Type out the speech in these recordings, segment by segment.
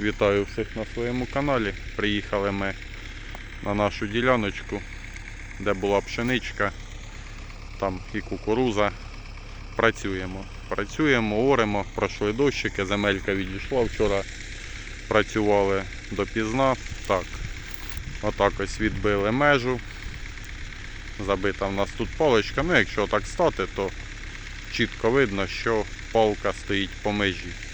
Вітаю всіх на своєму каналі. Приїхали ми на нашу діляночку, де була пшеничка, там і кукуруза. Працюємо. Працюємо, оремо, пройшли дощики, земелька відійшла вчора. Працювали допізна. Так, отак ось відбили межу. Забита в нас тут паличка. Ну, якщо так стати, то чітко видно, що палка стоїть по межі.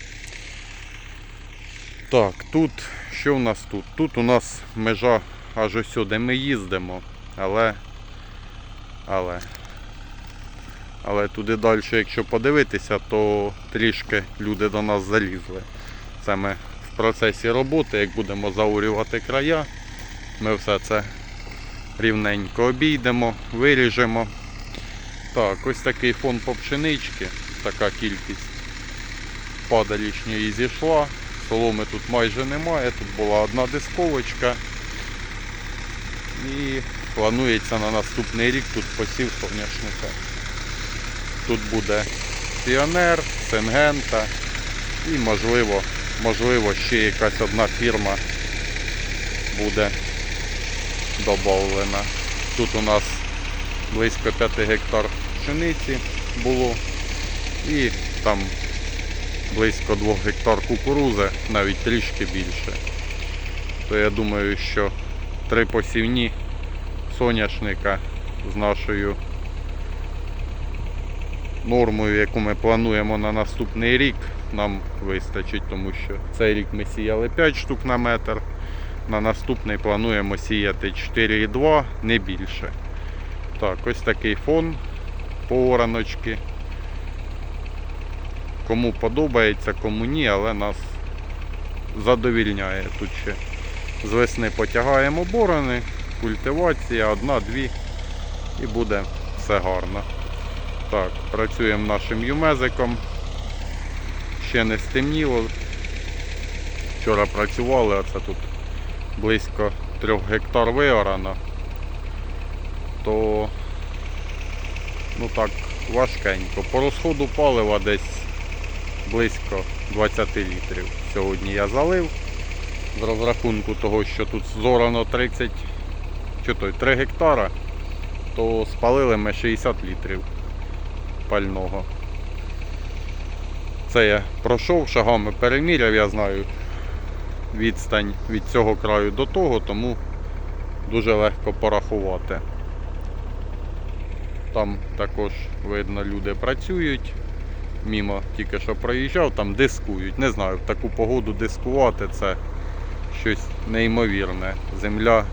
Так, тут що в нас тут? Тут у нас межа аж ось сюди ми їздимо, але. Але. Але туди далі, якщо подивитися, то трішки люди до нас залізли. Це ми в процесі роботи, як будемо заурювати края, ми все це рівненько обійдемо, виріжемо. Так, ось такий фон по пшенички, така кількість падалішньої зійшла. Соломи тут майже немає, тут була одна дисковочка. І планується на наступний рік тут посів соняшника. Тут буде піонер, сингента і можливо, можливо ще якась одна фірма буде додавлена. Тут у нас близько 5 гектар пшениці було і там близько 2 гектар кукурузи, навіть трішки більше. То я думаю, що три посівні соняшника з нашою нормою, яку ми плануємо на наступний рік, нам вистачить, тому що цей рік ми сіяли 5 штук на метр. На наступний плануємо сіяти 4,2, не більше. Так, ось такий фон по ораночки. Кому подобається, кому ні, але нас задовільняє. Тут ще з весни потягаємо борони, культивація, одна-дві і буде все гарно. Так, працюємо нашим юмезиком. Ще не стемніло. Вчора працювали, а це тут близько 3 гектар виорано. То ну так, важкенько. По розходу палива десь близько 20 літрів. Сьогодні я залив. З розрахунку того, що тут зорано 30 чи той 3 гектара, то спалили ми 60 літрів пального. Це я пройшов, шагами переміряв, я знаю відстань від цього краю до того, тому дуже легко порахувати. Там також видно люди працюють. Мімо тільки що проїжджав, там дискують. Не знаю, в таку погоду дискувати це щось неймовірне. Земля,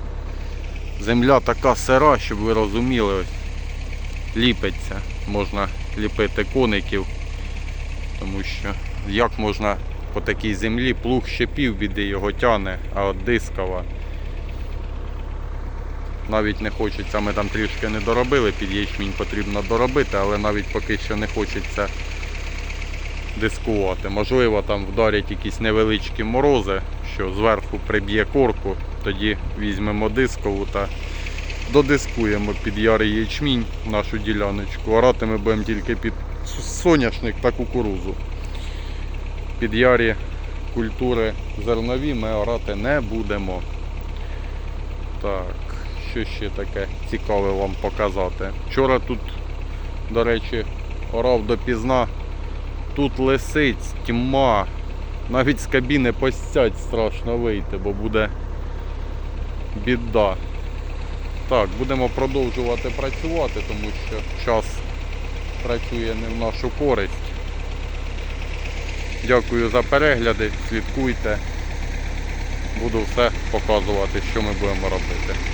земля така сира, щоб ви розуміли, ось ліпиться. Можна ліпити коників, тому що як можна по такій землі плуг ще півбіди його тяне, а от дискова. Навіть не хочеться, ми там трішки не доробили, під ячмінь потрібно доробити, але навіть поки що не хочеться дискувати. Можливо, там вдарять якісь невеличкі морози, що зверху приб'є корку, тоді візьмемо дискову та додискуємо під ярий ячмінь нашу діляночку. Орати ми будемо тільки під соняшник та кукурузу. Під ярі культури зернові ми орати не будемо. Так, що ще таке цікаве вам показати. Вчора тут, до речі, орав допізна. Тут лисиць, тьма. Навіть з кабіни постять страшно вийти, бо буде біда. Так, будемо продовжувати працювати, тому що час працює не в нашу користь. Дякую за перегляди, слідкуйте. Буду все показувати, що ми будемо робити.